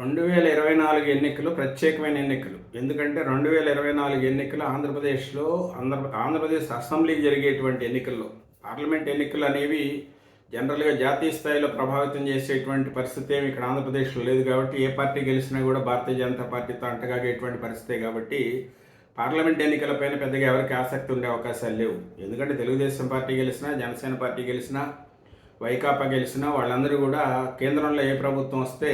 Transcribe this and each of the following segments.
రెండు వేల ఇరవై నాలుగు ఎన్నికలు ప్రత్యేకమైన ఎన్నికలు. ఎందుకంటే రెండు వేల ఇరవై నాలుగు ఎన్నికలు ఆంధ్రప్రదేశ్లో ఆంధ్ర ఆంధ్రప్రదేశ్ అసెంబ్లీకి జరిగేటువంటి ఎన్నికల్లో. పార్లమెంట్ ఎన్నికలు అనేవి జనరల్గా జాతీయ స్థాయిలో ప్రభావితం చేసేటువంటి పరిస్థితి ఏమి ఇక్కడ ఆంధ్రప్రదేశ్లో లేదు కాబట్టి ఏ పార్టీ గెలిచినా కూడా భారతీయ జనతా పార్టీతో అంటగాగేటువంటి పరిస్థితే కాబట్టి పార్లమెంట్ ఎన్నికలపైన పెద్దగా ఎవరికి ఆసక్తి ఉండే అవకాశాలు లేవు. ఎందుకంటే తెలుగుదేశం పార్టీ గెలిచినా జనసేన పార్టీ గెలిచినా వైకాపా గెలిచినా వాళ్ళందరూ కూడా కేంద్రంలో ఏ ప్రభుత్వం వస్తే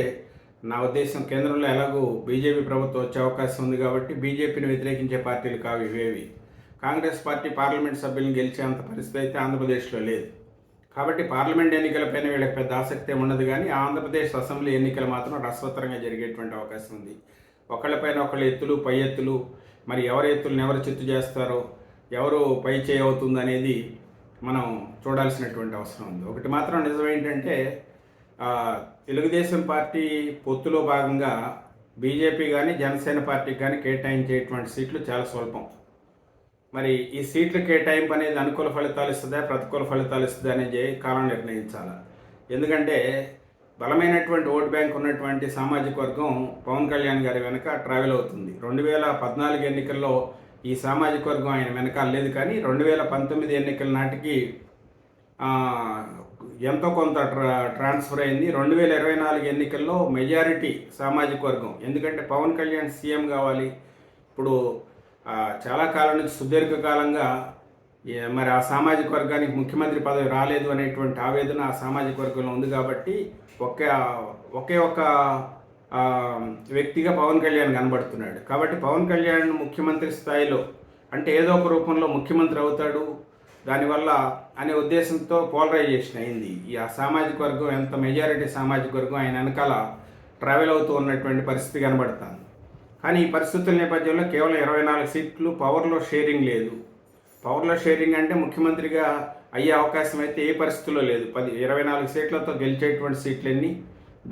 నా ఉద్దేశం కేంద్రంలో ఎలాగూ బీజేపీ ప్రభుత్వం వచ్చే అవకాశం ఉంది కాబట్టి బీజేపీని వ్యతిరేకించే పార్టీలు కావు ఇవేవి. కాంగ్రెస్ పార్టీ పార్లమెంట్ సభ్యులను గెలిచేంత పరిస్థితి అయితే ఆంధ్రప్రదేశ్లో లేదు. కాబట్టి పార్లమెంట్ ఎన్నికలపైన వీళ్ళకి పెద్ద ఆసక్తి ఉండదు కానీ ఆంధ్రప్రదేశ్ అసెంబ్లీ ఎన్నికలు మాత్రం రసవత్తరంగా జరిగేటువంటి అవకాశం ఉంది. ఒకళ్ళపైన ఒకళ్ళు ఎత్తులు పై ఎత్తులు మరి ఎవరి ఎత్తులను ఎవరు చిత్తు చేస్తారో ఎవరు పై చేయి అవుతుంది అనేది మనం చూడాల్సినటువంటి అవసరం ఉంది. ఒకటి మాత్రం నిజం ఏంటంటే తెలుగుదేశం పార్టీ పొత్తులో భాగంగా బీజేపీ కానీ జనసేన పార్టీకి కానీ కేటాయించేటువంటి సీట్లు చాలా స్వల్పం. మరి ఈ సీట్ల కేటాయింపు అనేది అనుకూల ఫలితాలు ఇస్తుందా ప్రతికూల ఫలితాలు ఇస్తుందా అనేది కాలం నిర్ణయించాలి. ఎందుకంటే బలమైనటువంటి ఓట్ బ్యాంక్ ఉన్నటువంటి సామాజిక వర్గం పవన్ కళ్యాణ్ గారి వెనక ట్రావెల్ అవుతుంది. రెండు వేల పద్నాలుగు ఎన్నికల్లో ఈ సామాజిక వర్గం ఆయన వెనకాల లేదు కానీ రెండు వేల పంతొమ్మిది ఎన్నికల నాటికి ఎంతో కొంత ట్రా ట్రాన్స్ఫర్ అయింది. రెండు వేల ఇరవై నాలుగు ఎన్నికల్లో మెజారిటీ సామాజిక వర్గం. ఎందుకంటే పవన్ కళ్యాణ్ సీఎం కావాలి. ఇప్పుడు చాలా కాలం నుంచి సుదీర్ఘకాలంగా మరి ఆ సామాజిక వర్గానికి ముఖ్యమంత్రి పదవి రాలేదు అనేటువంటి ఆవేదన ఆ సామాజిక వర్గంలో ఉంది కాబట్టి ఒకే ఒకే ఒక వ్యక్తిగా పవన్ కళ్యాణ్ కనబడుతున్నాడు. కాబట్టి పవన్ కళ్యాణ్ ముఖ్యమంత్రి స్థాయిలో అంటే ఏదో ఒక రూపంలో ముఖ్యమంత్రి అవుతాడు. దానివల్ల అనే ఉద్దేశంతో పోలరైజేషన్ అయింది. ఈ ఆ సామాజిక వర్గం ఎంత మెజారిటీ సామాజిక వర్గం ఆయన వెనకాల ట్రావెల్ అవుతూ ఉన్నటువంటి పరిస్థితి కనబడుతుంది. కానీ ఈ పరిస్థితుల నేపథ్యంలో కేవలం ఇరవై నాలుగు సీట్లు పవర్లో షేరింగ్ లేదు. పవర్లో షేరింగ్ అంటే ముఖ్యమంత్రిగా అయ్యే అవకాశం అయితే ఏ పరిస్థితుల్లో లేదు. పది ఇరవై నాలుగు సీట్లతో గెలిచేటువంటి సీట్లన్నీ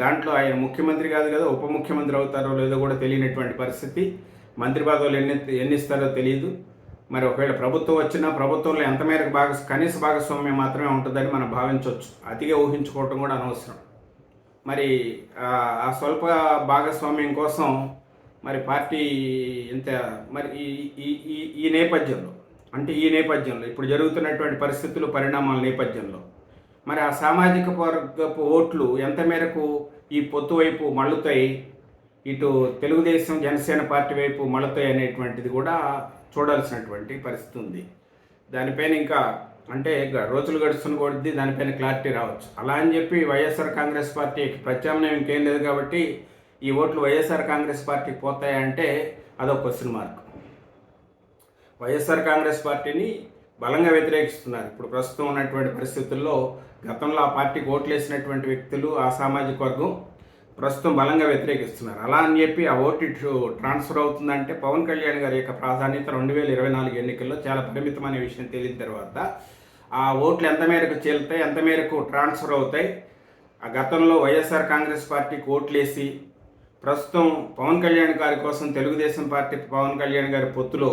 దాంట్లో ఆయన ముఖ్యమంత్రి కాదు కదా ఉప ముఖ్యమంత్రి అవుతారో లేదో కూడా తెలియనటువంటి పరిస్థితి. మంత్రి పదవులు ఎన్ని ఎన్నిస్తారో తెలియదు. మరి ఒకవేళ ప్రభుత్వం వచ్చినా ప్రభుత్వంలో ఎంత మేరకు భాగ కనీస భాగస్వామ్యం మాత్రమే ఉంటుందని మనం భావించవచ్చు. అతిగా ఊహించుకోవటం కూడా అనవసరం. మరి ఆ స్వల్ప భాగస్వామ్యం కోసం మరి పార్టీ ఇంత మరి ఈ ఈ ఈ ఈ నేపథ్యంలో అంటే ఈ నేపథ్యంలో ఇప్పుడు జరుగుతున్నటువంటి పరిస్థితులు పరిణామాల నేపథ్యంలో మరి ఆ సామాజిక వర్గపు ఓట్లు ఎంత మేరకు ఈ పొత్తు వైపు మళ్ళుతాయి ఇటు తెలుగుదేశం జనసేన పార్టీ వైపు మళ్ళుతాయి అనేటువంటిది కూడా చూడాల్సినటువంటి పరిస్థితి ఉంది. దానిపైన ఇంకా అంటే గ- రోజులు గడుస్తున్న కొద్దీ దానిపైన క్లారిటీ రావచ్చు. అలా అని చెప్పి వైఎస్ఆర్ కాంగ్రెస్ పార్టీకి ప్రత్యామ్నాయం ఇంకేం లేదు కాబట్టి ఈ ఓట్లు వైఎస్ఆర్ కాంగ్రెస్ పార్టీకి పోతాయంటే అదొక క్వశ్చన్ మార్క్. వైఎస్ఆర్ కాంగ్రెస్ పార్టీని బలంగా వ్యతిరేకిస్తున్నారు. ఇప్పుడు ప్రస్తుతం ఉన్నటువంటి పరిస్థితుల్లో గతంలో ఆ పార్టీకి ఓట్లు వేసినటువంటి వ్యక్తులు ఆ సామాజిక వర్గం ప్రస్తుతం బలంగా వ్యతిరేకిస్తున్నారు. అలా అని చెప్పి ఆ ఓటు ఇటు ట్రాన్స్ఫర్ అవుతుందంటే పవన్ కళ్యాణ్ గారి యొక్క ప్రాధాన్యత రెండు వేల ఇరవై నాలుగు ఎన్నికల్లో చాలా పరిమితమైన విషయం తెలియని తర్వాత ఆ ఓట్లు ఎంత మేరకు చేలుతాయి ఎంత మేరకు ట్రాన్స్ఫర్ అవుతాయి ఆ గతంలో వైఎస్ఆర్ కాంగ్రెస్ పార్టీకి ఓట్లేసి ప్రస్తుతం పవన్ కళ్యాణ్ గారి కోసం తెలుగుదేశం పార్టీ పవన్ కళ్యాణ్ గారి పొత్తులో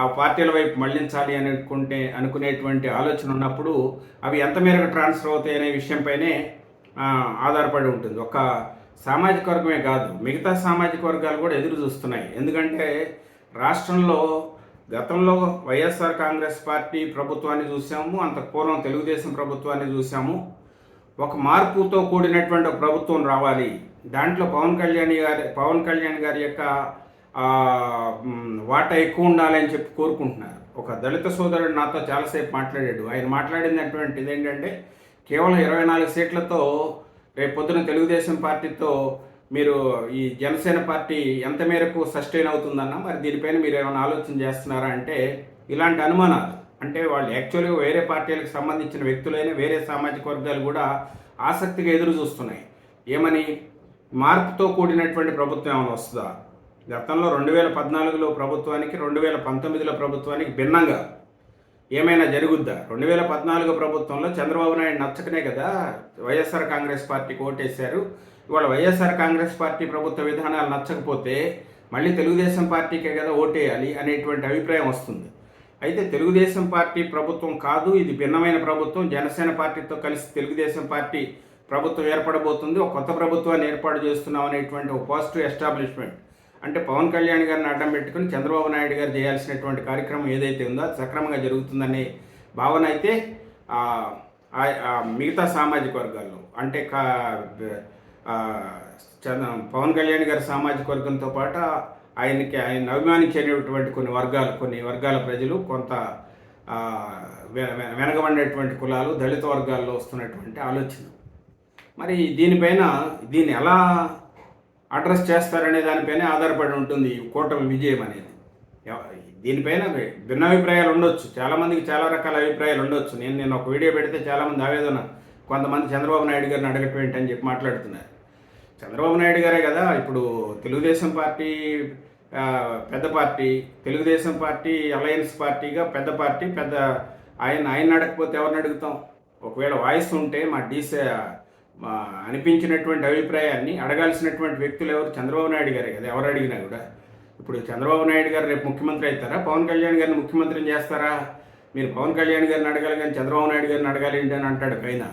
ఆ పార్టీల వైపు మళ్ళించాలి అని అనుకుంటే అనుకునేటువంటి ఆలోచన ఉన్నప్పుడు అవి ఎంత మేరకు ట్రాన్స్ఫర్ అవుతాయి అనే విషయంపైనే ఆధారపడి ఉంటుంది. ఒక సామాజిక వర్గమే కాదు మిగతా సామాజిక వర్గాలు కూడా ఎదురు చూస్తున్నాయి. ఎందుకంటే రాష్ట్రంలో గతంలో వైఎస్ఆర్ కాంగ్రెస్ పార్టీ ప్రభుత్వాన్ని చూసాము అంత పూర్వం తెలుగుదేశం ప్రభుత్వాన్ని చూసాము. ఒక మార్పుతో కూడినటువంటి ఒక ప్రభుత్వం రావాలి. దాంట్లో పవన్ కళ్యాణ్ గారి పవన్ కళ్యాణ్ గారి యొక్క వాటా ఎక్కువ ఉండాలని చెప్పి కోరుకుంటున్నారు. ఒక దళిత సోదరుడు నాతో చాలాసేపు మాట్లాడాడు. ఆయన మాట్లాడినటువంటిది ఏంటంటే కేవలం ఇరవై నాలుగు సీట్లతో రేపు పొద్దున తెలుగుదేశం పార్టీతో మీరు ఈ జనసేన పార్టీ ఎంత మేరకు సస్టైన్ అవుతుందన్న మరి దీనిపైన మీరు ఏమైనా ఆలోచన చేస్తున్నారా అంటే ఇలాంటి అనుమానాలు. అంటే వాళ్ళు యాక్చువల్గా వేరే పార్టీలకు సంబంధించిన వ్యక్తులైన వేరే సామాజిక వర్గాలు కూడా ఆసక్తిగా ఎదురు చూస్తున్నాయి. ఏమని? మార్పుతో కూడినటువంటి ప్రభుత్వం ఏమైనా వస్తుందా? గతంలో రెండు వేల పద్నాలుగులో ప్రభుత్వానికి రెండు వేల పంతొమ్మిదిలో ప్రభుత్వానికి భిన్నంగా ఏమైనా జరుగుద్దా? రెండు వేల పద్నాలుగు ప్రభుత్వంలో చంద్రబాబు నాయుడు నచ్చకనే కదా? వైఎస్ఆర్ కాంగ్రెస్ పార్టీకి ఓటేశారు ఇవాళ వైఎస్ఆర్ కాంగ్రెస్ పార్టీ ప్రభుత్వ విధానాలు నచ్చకపోతే మళ్ళీ తెలుగుదేశం పార్టీకే కదా ఓటేయాలి అనేటువంటి అభిప్రాయం వస్తుంది. అయితే తెలుగుదేశం పార్టీ ప్రభుత్వం కాదు ఇది భిన్నమైన ప్రభుత్వం. జనసేన పార్టీతో కలిసి తెలుగుదేశం పార్టీ ప్రభుత్వం ఏర్పడబోతుంది. ఒక కొత్త ప్రభుత్వాన్ని ఏర్పాటు చేస్తున్నాం అనేటువంటి ఒక పాజిటివ్ ఎస్టాబ్లిష్మెంట్. అంటే పవన్ కళ్యాణ్ గారిని అడ్డం పెట్టుకుని చంద్రబాబు నాయుడు గారు చేయాల్సినటువంటి కార్యక్రమం ఏదైతే ఉందో అది సక్రమంగా జరుగుతుందనే భావన అయితే మిగతా సామాజిక వర్గాల్లో అంటే కా చంద్ర పవన్ కళ్యాణ్ గారి సామాజిక వర్గంతో పాటు ఆయనకి ఆయన అభిమానించేటటువంటి కొన్ని వర్గాలు కొన్ని వర్గాల ప్రజలు కొంత వెనకబడినటువంటి కులాలు దళిత వర్గాల్లో వస్తున్నటువంటి ఆలోచన. మరి దీనిపైన దీన్ని ఎలా అడ్రస్ చేస్తారనే దానిపైన ఆధారపడి ఉంటుంది ఈ కూటమి విజయం అనేది. దీనిపైన భిన్నాభిప్రాయాలు ఉండొచ్చు. చాలామందికి చాలా రకాల అభిప్రాయాలు ఉండొచ్చు. నేను నేను ఒక వీడియో పెడితే చాలామంది ఆవేదన. కొంతమంది చంద్రబాబు నాయుడు గారిని అడగటమేంటి అని చెప్పి మాట్లాడుతున్నారు. చంద్రబాబు నాయుడు గారే కదా ఇప్పుడు తెలుగుదేశం పార్టీ పెద్ద పార్టీ తెలుగుదేశం పార్టీ అలయన్స్ పార్టీగా పెద్ద పార్టీ పెద్ద ఆయన ఆయన అడగకపోతే ఎవరిని అడుగుతాం? ఒకవేళ వాయిస్ ఉంటే మా డీసీ అనిపించినటువంటి అభిప్రాయాన్ని అడగాల్సినటువంటి వ్యక్తులు ఎవరు? చంద్రబాబు నాయుడు గారే కదా ఎవరు అడిగినా కూడా. ఇప్పుడు చంద్రబాబు నాయుడు గారు రేపు ముఖ్యమంత్రి అవుతారా? పవన్ కళ్యాణ్ గారిని ముఖ్యమంత్రిని చేస్తారా? మీరు పవన్ కళ్యాణ్ గారిని అడగాలి కానీ చంద్రబాబు నాయుడు గారిని అడగాలి ఏంటి అని అంటాడు పైన.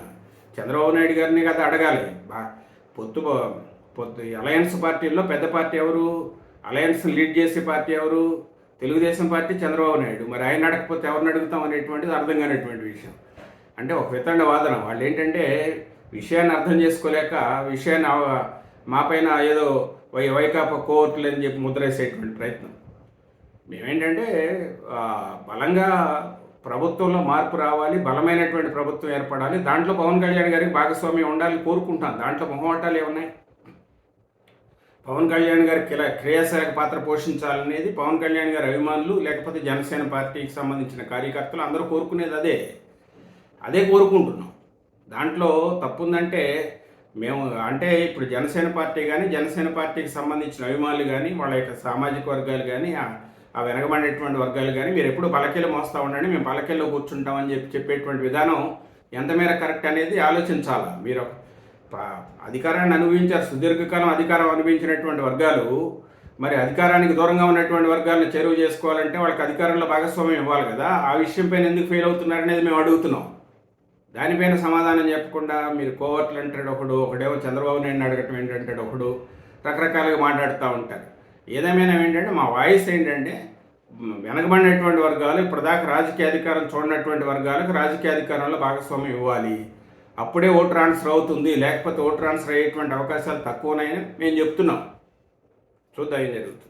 చంద్రబాబు నాయుడు గారిని కదా అడగాలి. బా- పొత్తు పొత్తు అలయన్స్ పార్టీల్లో పెద్ద పార్టీ ఎవరు? అలయన్స్ లీడ్ చేసే పార్టీ ఎవరు? తెలుగుదేశం పార్టీ చంద్రబాబు నాయుడు. మరి ఆయన అడగకపోతే ఎవరిని అడుగుతాం అనేటువంటిది అర్థం కానిటువంటి విషయం. అంటే ఒక వితండ వాదన వాళ్ళు ఏంటంటే విషయాన్ని అర్థం చేసుకోలేక విషయాన్ని మాపైన మా పైన ఏదో వై వైకాపా కోర్టులు అని చెప్పి ముద్రేసేటువంటి ప్రయత్నం. మేమేంటంటే బలంగా ప్రభుత్వంలో మార్పు రావాలి బలమైనటువంటి ప్రభుత్వం ఏర్పడాలి దాంట్లో పవన్ కళ్యాణ్ గారికి భాగస్వామ్యం ఉండాలి కోరుకుంటాం. దాంట్లో మొహమాటాలు ఏమున్నాయి? పవన్ కళ్యాణ్ గారి కిల క్రియాశీలక పాత్ర పోషించాలనేది పవన్ కళ్యాణ్ గారి అభిమానులు లేకపోతే జనసేన పార్టీకి సంబంధించిన కార్యకర్తలు అందరూ కోరుకునేది అదే. అదే కోరుకుంటున్నాం. దాంట్లో తప్పుందంటే మేము అంటే ఇప్పుడు జనసేన పార్టీ కానీ జనసేన పార్టీకి సంబంధించిన అభిమానులు కానీ వాళ్ళ యొక్క సామాజిక వర్గాలు కానీ ఆ- వెనకబడేటువంటి వర్గాలు కానీ మీరు ఎప్పుడు పలకెళ్ళు మోస్తూ ఉండండి మేము పలకెల్లో కూర్చుంటామని చెప్పి చెప్పేటువంటి విధానం ఎంత మేర కరెక్ట్ అనేది ఆలోచించాలా? మీరు అధికారాన్ని అనుభవించారు సుదీర్ఘకాలం అధికారం అనుభవించినటువంటి వర్గాలు మరి అధికారానికి దూరంగా ఉన్నటువంటి వర్గాలను చేరువ చేసుకోవాలంటే వాళ్ళకి అధికారంలో భాగస్వామ్యం ఇవ్వాలి కదా? ఆ విషయం పైన ఎందుకు ఫెయిల్ అవుతున్నారనేది మేము అడుగుతున్నాం. దానిపైన సమాధానం చెప్పకుండా మీరు కోవర్ట్లు అంటాడు ఒకడు ఒకడేమో చంద్రబాబు నాయుడు అడగటం ఏంటంటాడు ఒకడు రకరకాలుగా మాట్లాడుతూ ఉంటారు. ఏదేమైనా ఏంటంటే మా వాయిస్ ఏంటంటే వెనకబడినటువంటి వర్గాలు ఇప్పటిదాకా రాజకీయ అధికారం చూడనటువంటి వర్గాలకు రాజకీయ అధికారంలో భాగస్వామ్యం ఇవ్వాలి. అప్పుడే ఓటు ట్రాన్స్ఫర్ అవుతుంది లేకపోతే ఓటు ట్రాన్స్ఫర్ అయ్యేటువంటి అవకాశాలు తక్కువనైనా మేము చెప్తున్నాం. చూద్దాం ఏం జరుగుతుంది.